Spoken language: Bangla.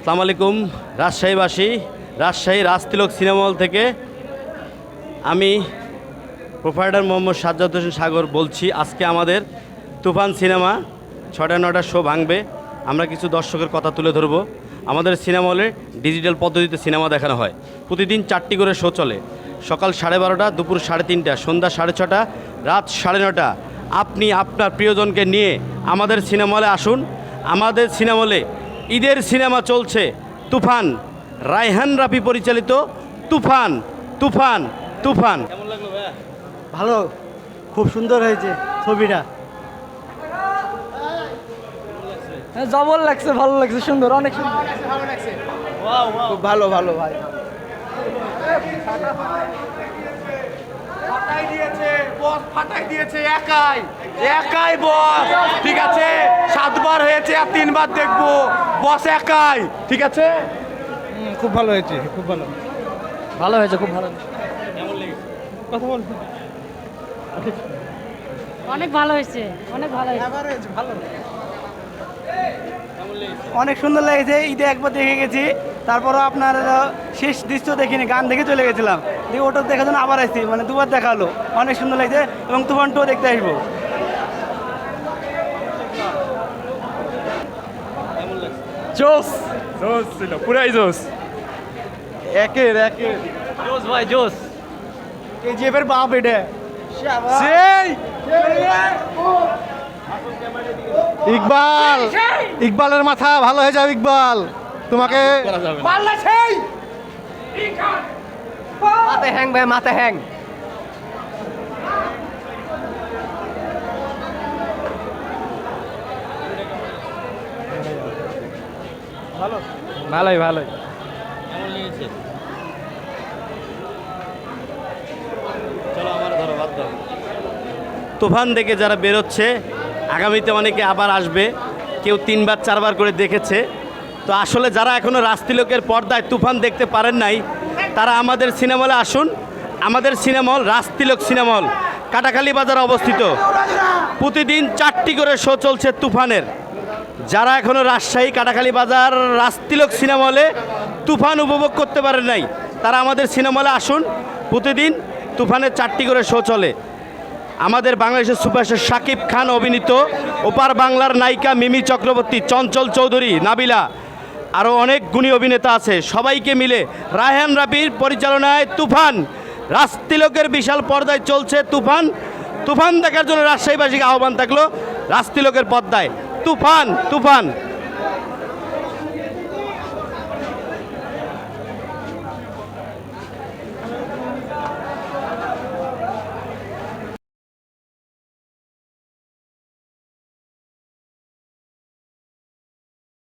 আসসালামু আলাইকুম, রাজশাহীবাসী, রাজশাহী রাজতিলক সিনেমা হল থেকে আমি প্রোভাইডার মোহাম্মদ সাজ্জাদ হোসেন সাগর বলছি, আজকে আমাদের তুফান সিনেমা ছটা নটা শো ভাঙবে। আমরা কিছু দর্শকের কথা তুলে ধরবো। আমাদের সিনেমা হলে ডিজিটাল পদ্ধতিতে সিনেমা দেখানো হয়। প্রতিদিন চারটি করে শো চলে। সকাল সাড়ে বারোটা, দুপুর সাড়ে তিনটা, সন্ধ্যা সাড়ে ছটা, রাত সাড়ে নটা। আপনি আপনার প্রিয়জনকে নিয়ে আমাদের সিনেমা হলে আসুন। আমাদের সিনেমা হলে ঈদের সিনেমা চলছে। তুফান রায়হান রাফি পরিচালিত তুফান তুফান তুফান। কেমন লাগল ভাইয়া? ভালো খুব সুন্দর হয়েছে ছবিটা। হ্যাঁ, জবর লাগছে ভালো লাগছে সুন্দর অনেক সুন্দর। খুব ভালো ভালো ভাই। বস ফাটাই দিয়েছে একাই একাই বস ঠিক আছে? সাতবার হয়েছে আর তিনবার দেখব। বস একাই ঠিক আছে? খুব ভালো হয়েছে খুব ভালো। ভালো হয়েছে খুব ভালো কথা বল। অনেক ভালো হয়েছে অনেক ভালো হয়েছে। ভালো অনেক সুন্দর লেগেছে ঈদে একবার দেখে গেছি। তারপরও আপনার শেষ দৃশ্য দেখিনি গান দেখে চলে গেছিলাম। দিয়ে ওটা দেখার জন্য আবার আসছি মানে দুবার দেখাল। অনেক সুন্দর লাগছে এবং তুফান টু দেখতে আসব। জোস! জোস ছিল পুরাই জোস। একের একের। জোস ভাই জোস। কেজিএফ এর বাপ এটা। সেই! ইকবাল! ইকবালের মাথা ভালো হয়ে যাও ইকবাল। তোমাকে হ্যাং ভাই মাথায় হ্যাং। ভালোই ভালোই। কেমন চলো আমার ধরো বাদ দাও। তুফান দেখে যারা বেরোচ্ছে আগামীতে অনেকে আবার আসবে। কেউ তিনবার চারবার করে দেখেছে। তো আসলে যারা এখনও রাস্তিলোকের পর্দায় তুফান দেখতে পারেন নাই, তারা আমাদের সিনেমা হলে আসুন। আমাদের cinema hall রাস্তিলোক cinema hall Katakhali বাজারে অবস্থিত। প্রতিদিন চারটি করে শো চলছে তুফানের। যারা এখনও রাজশাহী, কাটাখালী বাজার, রাস্তিলোক সিনেমা হলে তুফান উপভোগ করতে পারেন নাই, তারা আমাদের সিনেমা হলে আসুন। প্রতিদিন তুফানের চারটি করে শো চলে। আমাদের বাংলাদেশের সুপারস্টার শাকিব খান অভিনীত, ওপার বাংলার নায়িকা মিমি চক্রবর্তী, চঞ্চল চৌধুরী, নাবিলা। আরও অনেক গুণী অভিনেতা আছে। সবাইকে মিলে রায়হান রাবির পরিচালনায় তুফান রাস্তিলোকের বিশাল পর্দায় চলছে তুফান। তুফান দেখার জন্য রাজশাহীবাসীকে আহ্বান থাকল রাস্তিলোকের পর্দায়। তুফান তুফান।